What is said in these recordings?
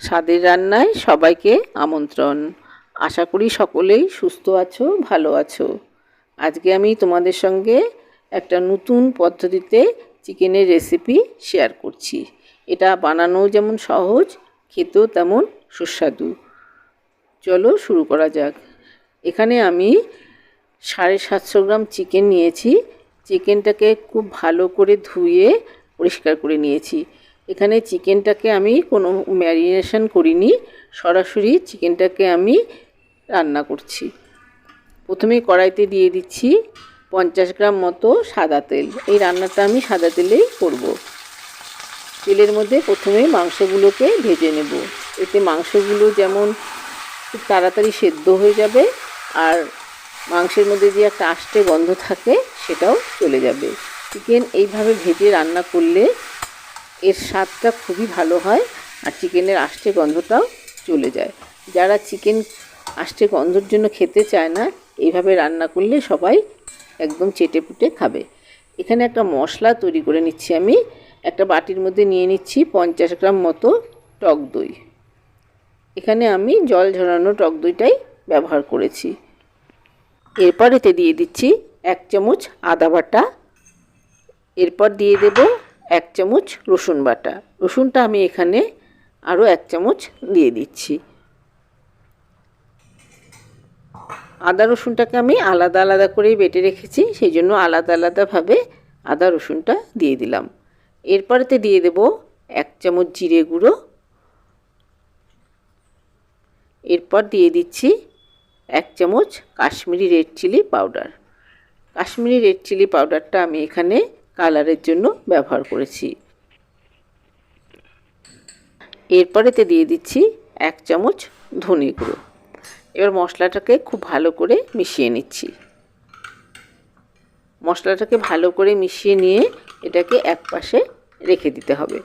স্বাদের রান্নায় সবাইকে আমন্ত্রণ। আশা করি সকলেই সুস্থ আছো, ভালো আছো। আজকে আমি তোমাদের সঙ্গে একটা নতুন পদ্ধতিতে চিকেনের রেসিপি শেয়ার করছি। এটা বানানোও যেমন সহজ, খেতেও তেমন সুস্বাদু। চলো শুরু করা যাক। এখানে আমি সাড়ে সাতশো গ্রাম চিকেন নিয়েছি। চিকেনটাকে খুব ভালো করে ধুয়ে পরিষ্কার করে নিয়েছি। এখানে চিকেনটাকে আমি কোনো ম্যারিনেশন করিনি, সরাসরি চিকেনটাকে আমি রান্না করছি। প্রথমে কড়াইতে দিয়ে দিচ্ছি পঞ্চাশ গ্রাম মতো সাদা তেল। এই রান্নাটা আমি সাদা তেলেই করব। তেলের মধ্যে প্রথমে মাংসগুলোকে ভেজে নেব। এতে মাংসগুলো যেমন খুব তাড়াতাড়ি সেদ্ধ হয়ে যাবে আর মাংসের মধ্যে যে একটা আষ্টে গন্ধ থাকে সেটাও চলে যাবে। চিকেন এইভাবে ভেজে রান্না করলে স্বাদটা খুবই ভালো হয় আর চিকেনের আষ্টে গন্ধটাও চলে যায়। যারা চিকেন আষ্টে গন্ধর জন্য খেতে চায় না এইভাবে রান্না করলে সবাই একদম চেটে পুটে খাবে। এখানে একটা মশলা তৈরি করে নিচ্ছি আমি। একটা বাটির মধ্যে নিয়ে নিচ্ছি পঞ্চাশ গ্রাম মতো টক দই। এখানে আমি জল ঝরানো টক দইটাই ব্যবহার করেছি। এরপর এতে দিয়ে দিচ্ছি এক চামচ আদা বাটা। এরপর দিয়ে দেব এক চামচ রসুন বাটা। রসুনটা আমি এখানে আরও এক চামচ দিয়ে দিচ্ছি। আদা রসুনটাকে আমি আলাদা আলাদা করেই বেটে রেখেছি সেই জন্য আলাদা আলাদাভাবে আদা রসুনটা দিয়ে দিলাম। এরপরেতে দিয়ে দেব এক চামচ জিরে গুঁড়ো। এরপর দিয়ে দিচ্ছি এক চামচ Kashmiri red chilli powder. Kashmiri red chilli পাউডারটা আমি এখানে কালারের জন্য ব্যবহার করেছি। এরপরেতে দিয়ে দিচ্ছি এক চামচ ধনে গুঁড়ো। এবার মশলাটাকে খুব ভালো করে মিশিয়ে নিচ্ছি। মশলাটাকে ভালো করে মিশিয়ে নিয়ে এটাকে এক পাশে রেখে দিতে হবে।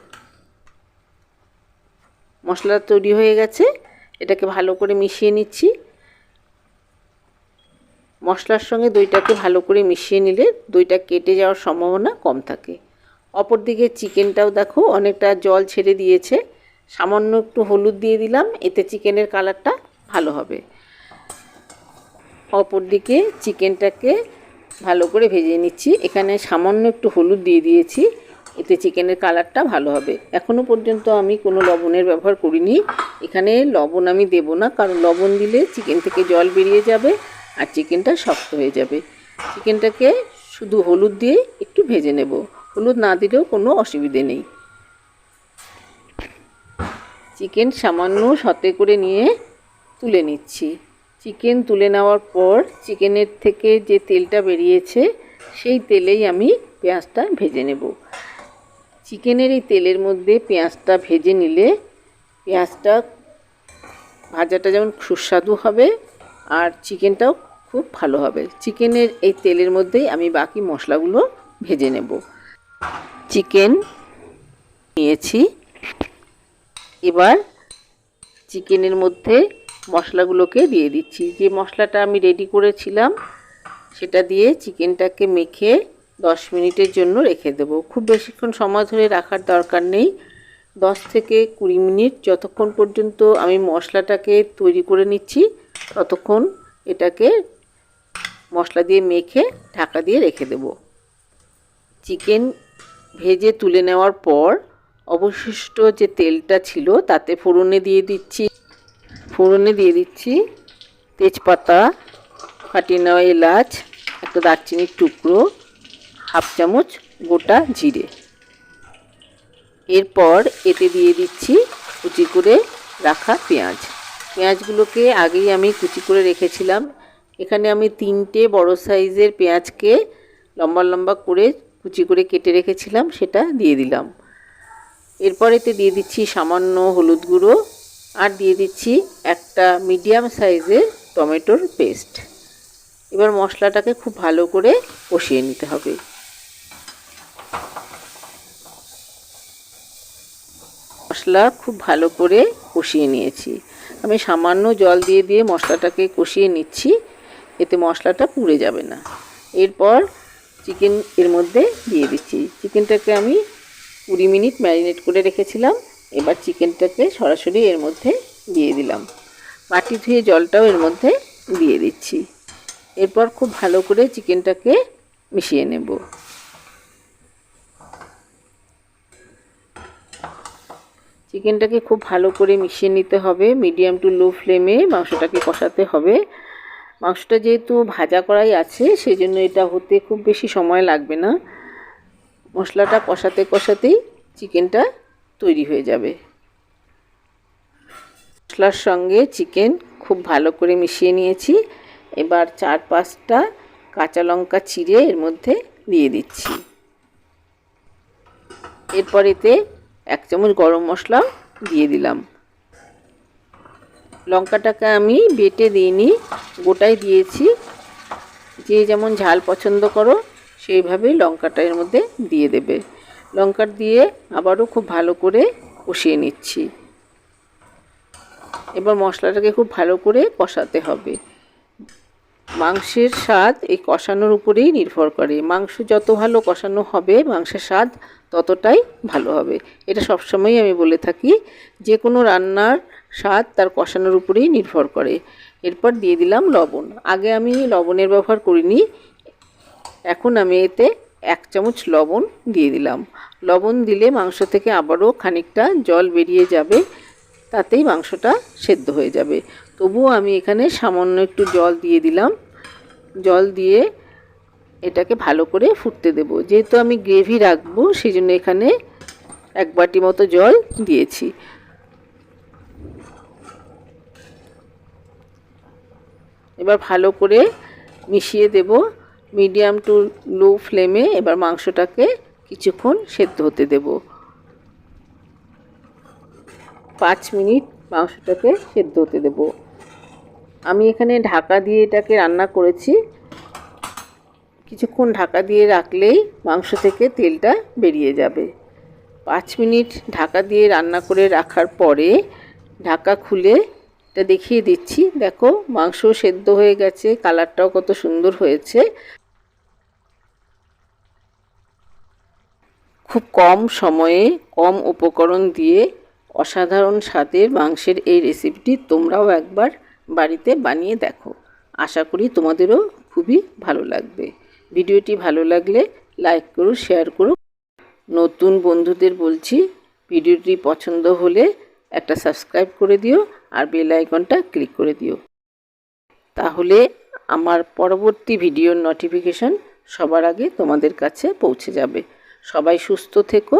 মশলা তৈরি হয়ে গেছে। এটাকে ভালো করে মিশিয়ে নিচ্ছি। মশলার সঙ্গে দইটাকে ভালো করে মিশিয়ে নিলে দইটা কেটে যাওয়ার সম্ভাবনা কম থাকে। অপরদিকে চিকেনটাও দেখো অনেকটা জল ছেড়ে দিয়েছে। সামান্য একটু হলুদ দিয়ে দিলাম, এতে চিকেনের কালারটা ভালো হবে। অপরদিকে চিকেনটাকে ভালো করে ভেজে নিচ্ছি। এখানে সামান্য একটু হলুদ দিয়ে দিয়েছি, এতে চিকেনের কালারটা ভালো হবে। এখনও পর্যন্ত আমি কোনো লবণের ব্যবহার করিনি। এখানে লবণ আমি দেব না, কারণ লবণ দিলে চিকেন থেকে জল বেরিয়ে যাবে। আর চিকেনটা শক্ত হয়ে যাবে। চিকেনটাকে শুধু হলুদ দিয়ে একটু ভেজে নেব। হলুদ না দিলেও কোনো অসুবিধে নেই। চিকেন সামান্য সতে করে নিয়ে তুলে নিচ্ছি। চিকেন তুলে নেওয়ার পর চিকেনের থেকে যে তেলটা বেরিয়েছে, সেই তেলেই আমি পেঁয়াজটা ভেজে নেব। চিকেনের এই তেলের মধ্যে পেঁয়াজটা ভেজে নিলে পেঁয়াজটা ভাজাটা যেমন সুস্বাদু হবে আর চিকেনটাও খুব ভালো হবে। চিকেনের এই তেলের মধ্যেই আমি বাকি মশলাগুলো ভেজে নেব। চিকেন নিয়েছি। এবার চিকেনের মধ্যে মশলাগুলোকে দিয়ে দিচ্ছি। যে মশলাটা আমি রেডি করেছিলাম, সেটা দিয়ে চিকেনটাকে মেখে দশ মিনিটের জন্য রেখে দেব। খুব বেশিক্ষণ সময় ধরে রাখার দরকার নেই। দশ থেকে কুড়ি মিনিট যতক্ষণ পর্যন্ত আমি মশলাটাকে তৈরি করে নিচ্ছি ততক্ষণ এটাকে মশলা দিয়ে মেখে ঢাকা দিয়ে রেখে দেব। চিকেন ভেজে তুলে নেওয়ার পর অবশিষ্ট যে তেলটা ছিল তাতে ফোড়নে দিয়ে দিচ্ছি, ফোড়নে দিয়ে দিচ্ছি তেজপাতা, ফাটিয়ে নেওয়া এলাচ, একটা দারচিনির টুকরো, হাফ চামচ গোটা জিরে। এরপর এতে দিয়ে দিচ্ছি কুচি করে রাখা পেঁয়াজ। পেঁয়াজগুলোকে আগেই আমি কুচি করে রেখেছিলাম। এখানে আমি তিনটে বড় সাইজের পেঁয়াজকে লম্বা লম্বা করে কুচি করে কেটে রেখেছিলাম, সেটা দিয়ে দিলাম। এরপর এতে দিয়ে দিচ্ছি সামান্য হলুদ গুঁড়ো আর দিয়ে দিচ্ছি একটা মিডিয়াম সাইজের টমেটোর পেস্ট। এবার মশলাটাকে খুব ভালো করে কষিয়ে নিতে হবে। মশলা খুব ভালো করে কষিয়ে নিয়েছি। আমি সামান্য জল দিয়ে দিয়ে মশলাটাকে কষিয়ে নিচ্ছি, এতে মশলাটা পুড়ে যাবে না। এরপর চিকেন এর মধ্যে দিয়ে দিচ্ছি। চিকেনটাকে আমি কুড়ি মিনিট ম্যারিনেট করে রেখেছিলাম, এবার চিকেনটাকে সরাসরি এর মধ্যে দিয়ে দিলাম। বাটি ধুয়ে জলটাও এর মধ্যে দিয়ে দিচ্ছি। এরপর খুব ভালো করে চিকেনটাকে মিশিয়ে নেব। চিকেনটাকে খুব ভালো করে মিশিয়ে নিতে হবে মিডিয়াম টু লো ফ্লেমে মাংসটাকে কষাতে হবে। মাংসটা যেহেতু ভাজা করাই আছে সেই জন্য এটা হতে খুব বেশি সময় লাগবে না। মশলাটা কষাতে কষাতেই চিকেনটা তৈরি হয়ে যাবে। মশলার সঙ্গে চিকেন খুব ভালো করে মিশিয়ে নিয়েছি। এবার চার পাঁচটা কাঁচা লঙ্কা চিড়ে এর মধ্যে দিয়ে দিচ্ছি। এরপর এতে এক চামচ গরম মশলা দিয়ে দিলাম। লঙ্কাটাকে আমি বেটে দিইনি গোটাই দিয়েছি। যে যেমন ঝাল পছন্দ করো, সেইভাবেই লঙ্কাটা এর মধ্যে দিয়ে দেবে। লঙ্কা দিয়ে আবারও খুব ভালো করে কষিয়ে নিচ্ছি। এবার মশলাটাকে খুব ভালো করে কষাতে হবে। মাংসের স্বাদ এই কষানোর উপরেই নির্ভর করে। মাংস যত ভালো কষানো হবে, মাংসের স্বাদ ততটাই ভালো হবে। এটা সবসময়ই আমি বলে থাকি যে কোনো রান্নার স্বাদ তার কষানোর উপরেই নির্ভর করে। এরপর দিয়ে দিলাম লবণ। আগে আমি লবণের ব্যবহার করিনি, এখন আমি এতে এক চামচ লবণ দিয়ে দিলাম। লবণ দিলে মাংস থেকে আবারও খানিকটা জল বেরিয়ে যাবে, তাতেই মাংসটা সেদ্ধ হয়ে যাবে। তবুও আমি এখানে সামান্য একটু জল দিয়ে দিলাম। জল দিয়ে এটাকে ভালো করে ফুটতে দেব। যেহেতু আমি গ্রেভি রাখব সেই জন্য এখানে এক বাটি মতো জল দিয়েছি। এবার ভালো করে মিশিয়ে দেব। মিডিয়াম টু লো ফ্লেমে এবার মাংসটাকে কিছুক্ষণ সেদ্ধ হতে দেব। পাঁচ মিনিট মাংসটাকে সেদ্ধ হতে দেব। আমি এখানে ঢাকা দিয়ে এটাকে রান্না করেছি। কিছুক্ষণ ঢাকা দিয়ে রাখলেই মাংস থেকে তেলটা বেরিয়ে যাবে। পাঁচ মিনিট ঢাকা দিয়ে রান্না করে রাখার পরে ঢাকা খুলে এটা দেখিয়ে দিচ্ছি। দেখো, মাংস সেদ্ধ হয়ে গেছে, কালারটাও কত সুন্দর হয়েছে। খুব কম সময়ে, কম উপকরণ দিয়ে অসাধারণ স্বাদের মাংসের এই রেসিপিটি তোমরাও একবার বাড়িতে বানিয়ে দেখো। আশা করি তোমাদেরও খুবই ভালো লাগবে। ভিডিওটি ভালো লাগলে লাইক করো, শেয়ার করো। নতুন বন্ধুদের বলছি, ভিডিওটি পছন্দ হলে একটা সাবস্ক্রাইব করে দিও আর বেল আইকনটা ক্লিক করে দিও। তাহলে আমার পরবর্তী ভিডিওর নোটিফিকেশন সবার আগে তোমাদের কাছে পৌঁছে যাবে। সবাই সুস্থ থেকো